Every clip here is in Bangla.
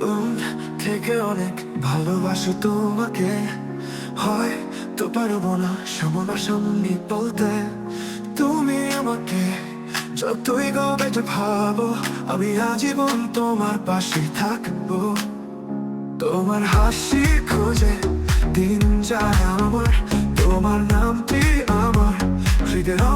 মন থেকে অনেক ভালোবাসো তোমাকে। হয় তো পারব না সামনাসামনি বলতে। তুমি আমাকে যতই গো ভাবো, আমি আজীবন তোমার পাশে থাকব। তোমার হাসি খোঁজে দিন যায় আমার, তোমার নামটি আমার হৃদয়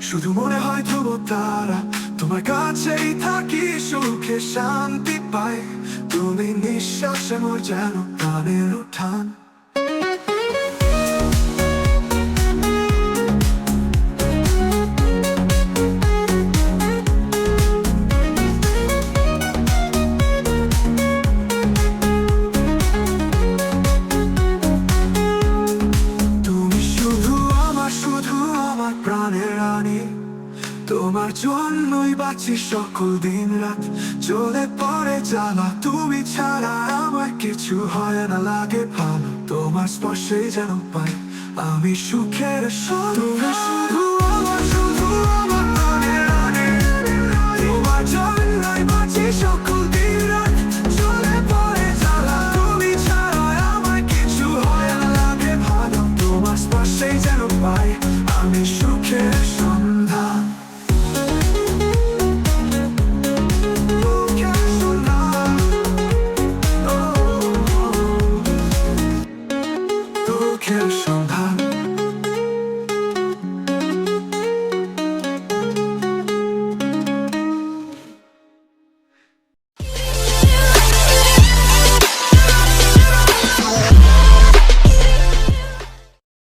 শুধু মনে হয় ধ্রুব তারা তোমার কাছেই থাকি, সুখে শান্তি পাই। তুমি নিঃশ্বাসে মোর যেন প্রাণের উঠান। তোমার জন্যই বাঁচি সকল দিন রাত। চলে পরে জানা তুমি ছাড়া আমার কিছু হয় না লাগে ভালো। তোমার স্পর্শে যেন পাই, আমি সুখের শুধু